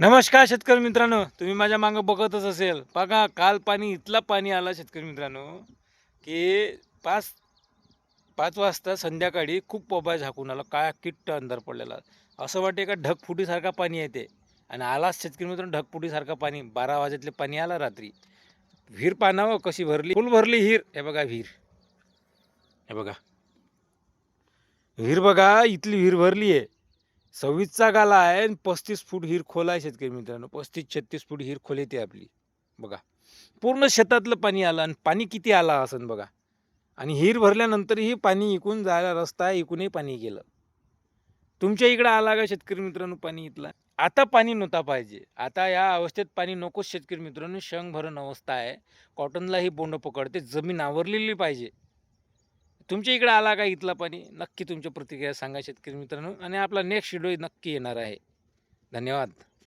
नमस्कार शेतकरी मित्रांनो तुम्ही माझ्या मागं बघतच असेल. बघा काल पाणी इथला पाणी आला शेतकरी मित्रांनो की पाच पाच वाजता संध्याकाळी खूप पबा झाकून आला काय किट्ट अंधार पडलेला. असं वाटते का ढगफुटीसारखा पाणी येते? आणि आलाच शेतकरी मित्रांनो ढगफुटीसारखा पाणी. बारा वाजेतले पाणी आला रात्री. विहीर पानावं कशी भरली? फुल भरली हिर हे बघा विहीर. हे बघा. विहीर बघा इथली विहीर भरली आहे सव्वीसचा गाला आहे आणि पस्तीस फूट हिर खोल आहे शेतकरी मित्रांनो. पस्तीस छत्तीस फूट हिर खोल येते आपली. बघा. पूर्ण शेतातलं पाणी आलं आणि पाणी किती आला असं बघा. आणि हिर भरल्यानंतरही पाणी इकून जायला रस्ता आहे इकूनही पाणी गेलं. तुमच्या इकडं आला का शेतकरी मित्रांनो पाणी इथला? आता पाणी नव्हता पाहिजे. आता या अवस्थेत पाणी नकोच शेतकरी मित्रांनो. शंग भरण अवस्था आहे. कॉटनलाही बोंड पकडते. जमीन आवरलेली पाहिजे. तुमच्या इकडे आला का इथला पाणी? नक्की तुमच्या प्रतिक्रिया सांगा शेतकरी मित्रांनो. आणि आपला नेक्स्ट व्हिडिओ नक्की येणार आहे. धन्यवाद.